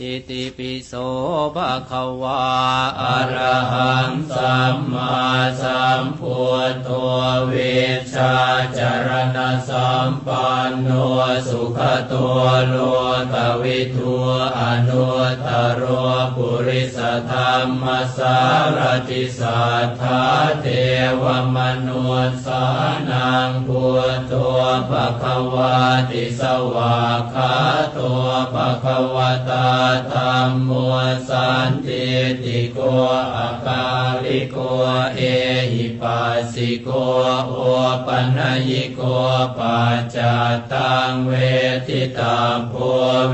อิติปิโสภะคะวาอะระหังสัมมาสัมพุทโธเวชาจารณะสัมปันโนสุขตัวโลกวิทูอนุตโรปุริสธรรมสารติสัทธาเทวมนุสานังพุทโธภะคะวาติสวากขาโตภะคะวตาธรรมมัวสันติติโกอาคาริโกเอ ปัสสิโกโอปัญญิโกปัจจตังเวทิตาโพ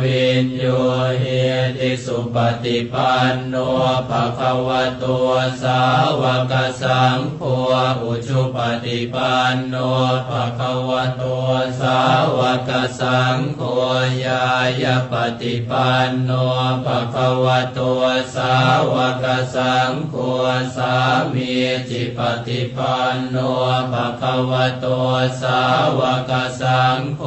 วินโยเฮติสุปฏิปันโนภะคะวะโตสาวกสังโฆอุชุปฏิปันโนภะคะวะโตสาวกสังโฆยายาปฏิปันโนภะคะวะโตสาวกสังโฆสามีจิปฏิปันโนภะคะวะโตสาวกสังโฆ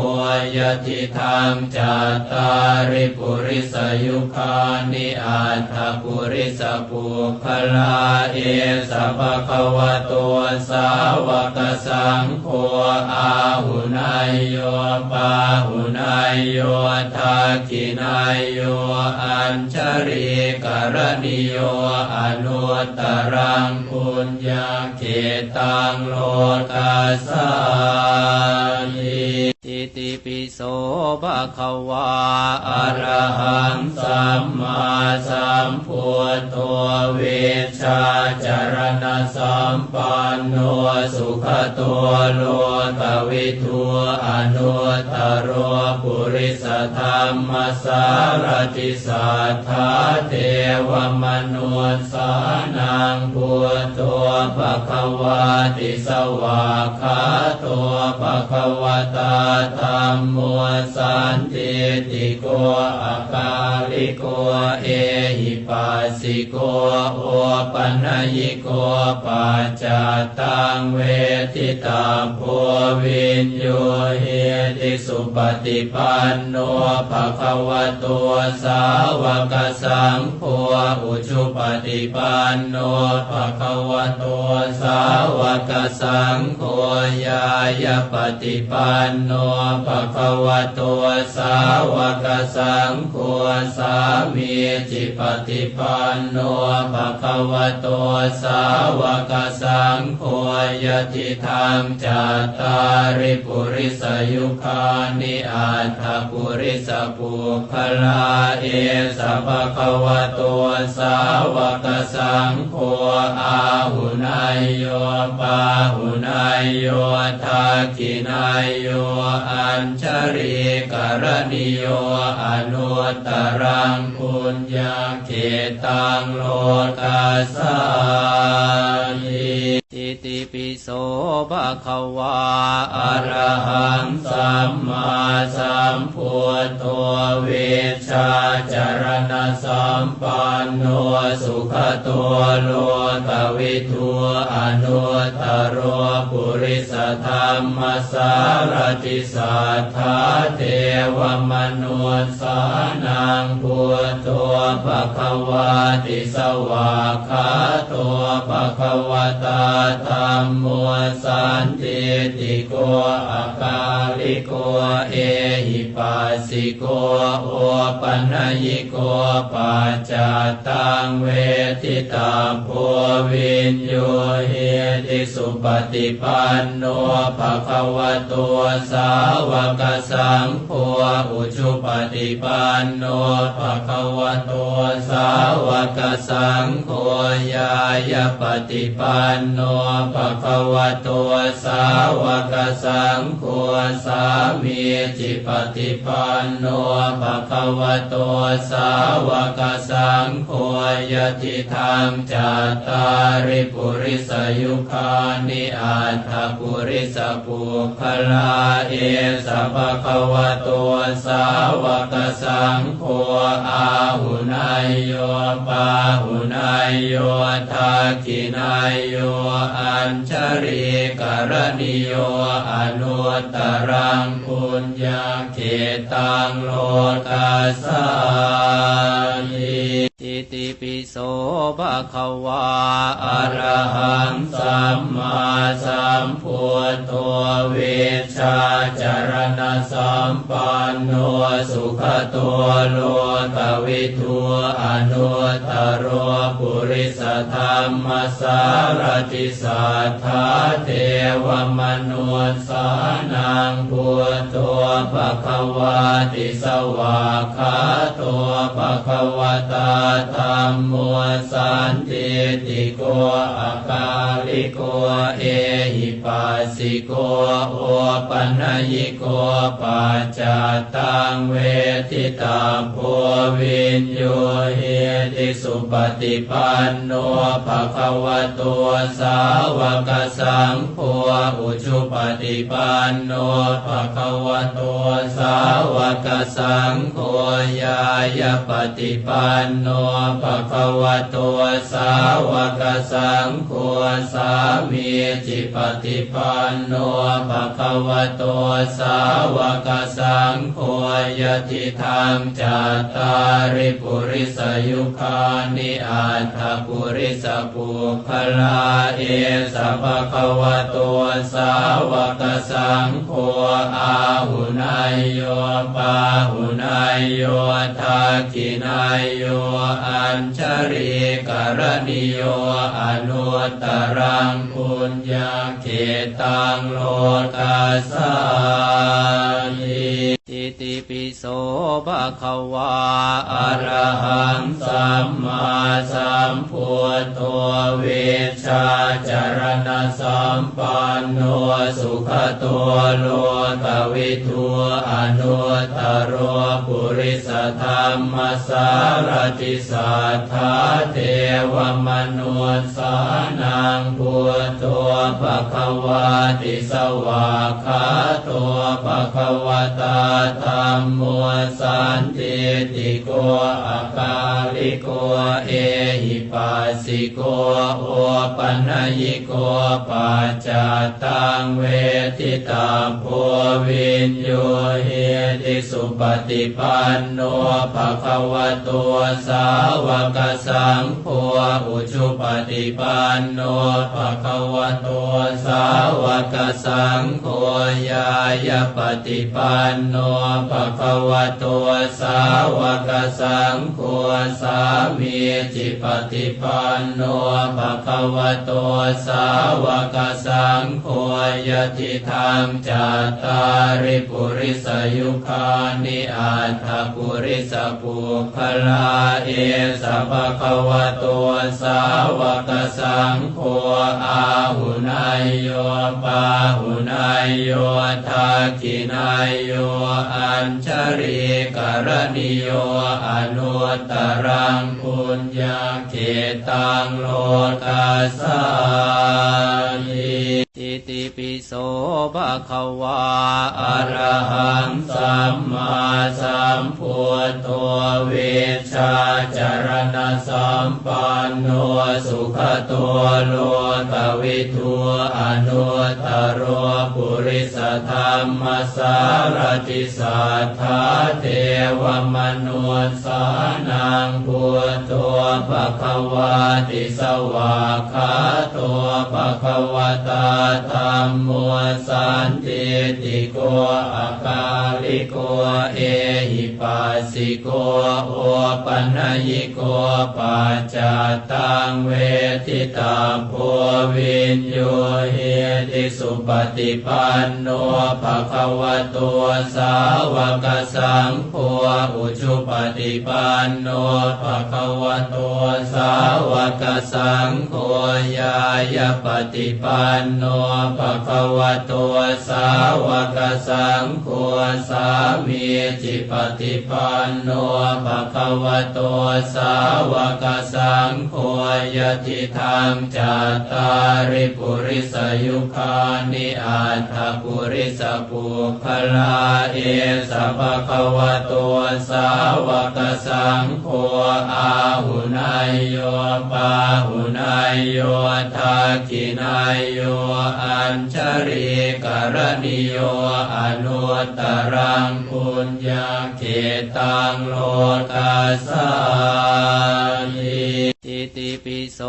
ยติธรรมจัตตาริปุริสยุคานิอัตถปุริสปุคลาเอสภะคะวะโตสาวกสังโฆอาหุนายโยปาหุนายโยทักขินายโยอัญชริกรณิโยอนุตตรังปุญญาเขตังโลตัสสานิ อิติปิโสภะคะวาอะระหังสัมมาสัมพุทโธเวชชาจารณสัมปันโนสุขตัวโลกวิทูอนุตโรปุริสธรรมสารติสัทธาเทวมนุสานังพุทโธภะคะวาติสวากขาโตภะคะวตาธรรมโมสันติติโกอาคาลิโกเอหิปัสสิโกโอปัญญิโกปัจจตังเวทิตาโพวินโยเฮติสุปฏิปันโนภะคะวะโตสาวกสังโฆอุชุปฏิปันโนภะคะวะโตสาวกสังโฆยายาปฏิปันโนภะคะวะโตสาวกสังโฆสามีจิปฏิปันโนภะคะวะโตสาวกสังโฆยติธรรมจัตตาริปุริสยุคานิอัตถปุริสปุคลาเอสะภะคะวะโตสาวกสังโฆอาหุนายโยปาหุนายโยทักขินายโยอัญชริกรณิโยอนุตตรังปุญญาเขตังโลกัสสานิอิติปิโสภะคะวาอะระหังสัมมาสัมพุทโธเวชาจารณะสัมปันโนสุขตัวโลกวิทูอนุตตรโร ริสธรรมสารติสัทธาเทวมนุสานังพุทโธภะคะวาติสวากขาโตภะคะวตาธรรมโมสันติติโกอาคาลิโกเอหิปัสสิโกโอปัญญิโกปัจจตังเวทิตาโพวินโยเฮติสุปฏิปันโนภะคะวะโตสาวกสังโฆอุชุปฏิปันโนภะคะวะโตสาวกสังโฆยายาปฏิปันโนภะคะวะโตสาวกสังโฆสามีจิปฏิปันโนภะคะวะโตสาวกสังโฆยติธรรมจัตตาริปุริสยุคานิอัตถปุริสปุคลาเอสะภะคะวะโตสาวกสังโฆอาหุนายโยปาหุนายโยทักขินายโยอัญชริกรณิโยอนุตรังปุญญาเขตังโลกัสสา ภะคะวาอะระหังสัมมาสัมพุทโธเวชาจารณสัมปันโนสุขตัวโลกวิทูอนุตโรปุริสธรรมสารติสัทธาเทวมนุสสานังพุทโธภะคะวาติสวากขาโตภะคะวตาธรรมโมสันติติโกอาคาลิโกเอหิปัสสิโกโอปัญญิโกปัจจตังเวทิตาโพวินโยเฮติสุปฏิปันโนภะคะวะโตสาวกสังโฆอุชุปฏิปันโนภะคะวะโตสาวกสังโฆยายปฏิปันโนภะคะวะโตสาวกสังโฆสามีจิปฏิปันโนภะคะวะโตสาวกสังโฆยติธรรมจตาริปุริสยุคานิอัตถปุริสปุคลาเอสภะคะวะโตสาวกสังโฆอาหุนายโยปาหุนายโยทักขินายโยอัญชริกรณิโยอนุตรังปุญญาเขตังโลกัสสานิิติปิโสภะคะวาอะระหังสัมมาสัมพุทโธเวชชาจารณสัมปันโนสุขตัวโล กวิทูอนุตโรปุริสธรรมสารติสัทธาเทวมนุสสานังพุทโธภะคะวาติสวากขาโตภะคะวตาธรรมโมสันติติโกอาคาลิโกเอหิปัสสิโกโอปัญญิโกปัจจตังเวทิตาโพวินโยเฮติสุปฏิปันโนภะคะวะโตสาวกสังโฆอุชุปฏิปันโนภะคะวะโตสาวกสังโฆยายปฏิปันโนภะคะวะโตสาวกสังโฆสามีจิปฏิปันโนภะคะวะโตสาวกสังโฆยติธรรมจัตตาริปุริสยุคานิอัตถปุริสปุคลาเอสะภะคะวะโตสาวกสังโฆอาหุนายโยปาหุนายโยทักขินายโยอัญชริกรณิโยอนุตรังปุญญาเขตังโลกัสสานิ ติปิโสภะคะวาอะระหังสัมมาสัมพุทโธเวชาจารณสัมปันโนสุขตัวโลกวิทูอนุตตโรปุริสธรรมสารติสัทธาเทวมนุสสานังพุทโธภะคะวาติสวากขาโตภะคะวตาธรรมโมสันติติโกอาคาลิโกเอหิปัสสิโกโอปัญญิโกปัจจตังเวทิตาโพวินโยเฮติสุปฏิปันโนภะคะวะโตสาวกสังโฆอุชุปฏิปันโนภะคะวะโตสาวกสังโฆยายปฏิปันโนภะคะวะโตสาวกสังโฆสามีจิปฏิปันโนภะคะวะโตสาวกสังโฆยติธรรมจัตตาริปุริสยุคานิอัตถปุริสปุคลาเอสะภะคะวะโตสาวกสังโฆอาหุนายโยปาหุนายโยทักขินายโยอัญชริกรณิโยอนุตรังปุญญาเขตังโลตัสสานิ ติปิโส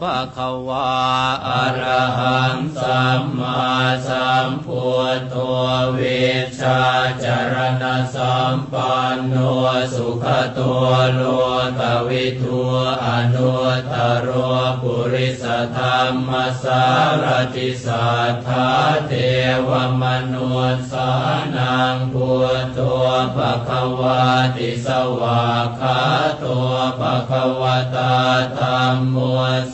ภะคะวาอะระหังสัมมาสัมพุทโธเวชชาจารณสัมปันโนสุขตัวโลกวิทูอนุตโรปุริสธรรมสารติสัทธาเทวมนุสสานังพุทโธภะคะวาติสวากขาโตภะคะวตาธรรมโม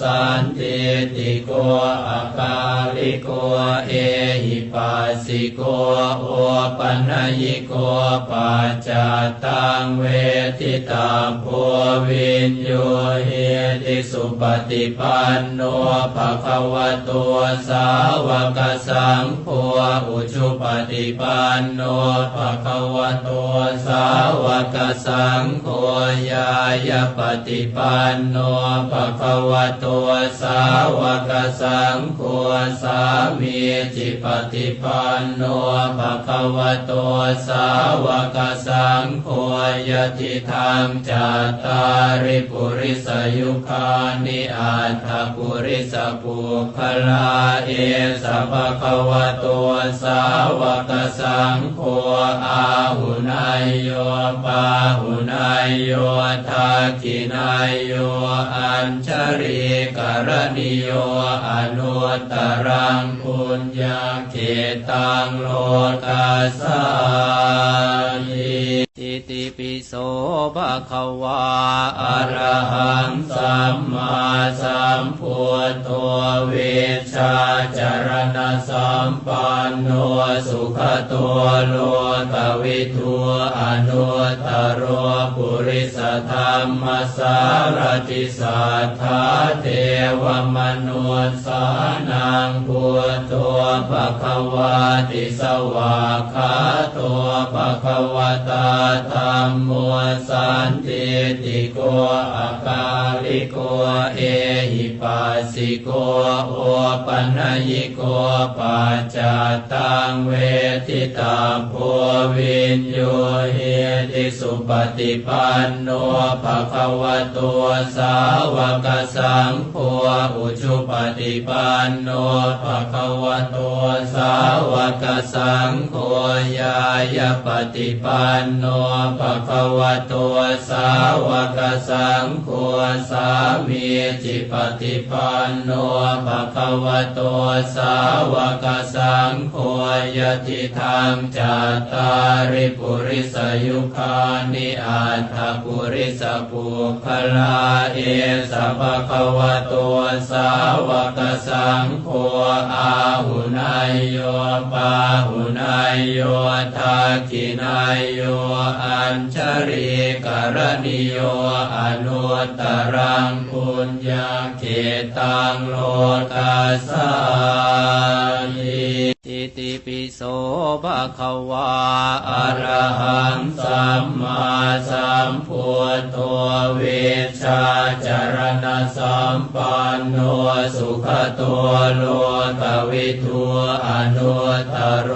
สันติติโกอาคาลิโกเอหิปัสสิโกโอปัญญิโกปัจจตังเวทิตาโพวินโยเฮติสุปฏิปันโนภะคะวะโตสาวกสังโฆอุชุปฏิปันโนภะคะวะโตสาวกสังโฆยายาปฏิปันโนภะคะวะโตสาวกสังโฆสามีจิปฏิปันโนภะคะวะโตสาวกสังโฆยติธรรมจัตตาริปุริสยุคานิอัตถปุริสปุคลาเอสัพพะวะโตสาวกสังโฆอาหุนายโยปาหุนายโยทักขินายโยอัญชริกรณิโยอนุตรังปุญญาเขตังโลกัสสานิอิติปิโสภะคะวาอะระหังสัมมาสัมพุทโธเวชชาจารณสัมปันโนสุขตัวโล กวิทูอนุตโรปุริสธรรมสารติสัทธาเทวมนุสสานังพุทโธภะคะวาติสวากขาโตภะคะวตาธรรมโมสันติติโกอาคาลิโกเอหิปัสสิโกโอปัญญิโกปัจจตังเวทิตาโพวินโยเฮติสุปฏิปันโนภะคะวะโตสาวกสังโฆอุชุปฏิปันโนภะคะวะโตสาวกสังโฆยายาปฏิปันโนภะคะวะโตสาวกสังโฆสามีจิปฏิปันโนภะคะวะโตสาวกสังโฆยติธรรมจัตตาริปุริสยุคานิอัตถปุริสปุคลาเอสัพพะวะโตสาวกสังโฆอาหุนายโยปาหุนายโยทักขินายโยอัญชริกรณิโยอนุตรังปุญญาเขตังโลกัสสานิอิ ติปิโสภะคะวาอะระหังสัมมาสัมพุทโธเวชาจารณสัมปันโนสุขตัวโลกวิทูอนุตโร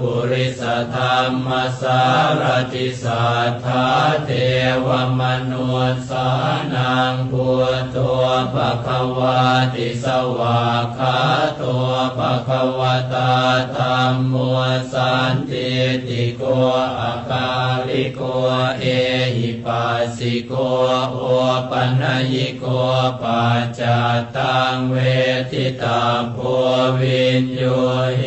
ปุริสธรรมสารติสัทธาเทวมนุสสานังพุทโธภะคะวาติสวากขาโตภะคะวตาธรรมโมสันติติโกอาคาลิโกเอหิปัสสิโกโอปัญญิโกปัจจตังเวทิตาโพวินโยเฮ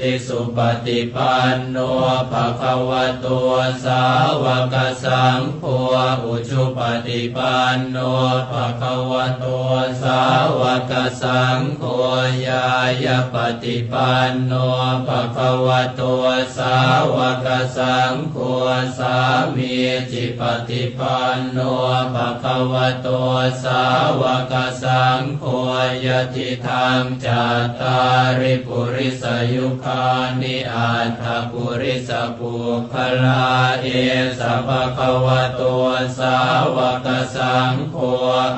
ติสุปฏิปันโนภะคะวะโตสาวกสังโฆอุชุปฏิปันโนภะคะวะโตสาวกสังโฆยายาปฏิปันโนภะคะวะโตสาวกสังโฆสามีจิปฏิปันโนภะคะวะโตสาวกสังโฆยติธรรมจัตตาริปุริสยุคานิอัตถปุริสปุคลาเอสัพพะวะโตสาวกสังโฆ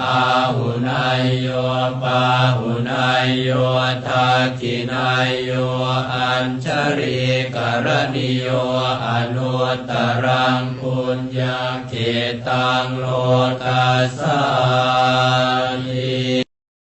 อาหุนายโยปาหุนายโยทักขินายโยอัญชริกรณิโยอนุตรังปุญญาเขตังโลตัสสานิ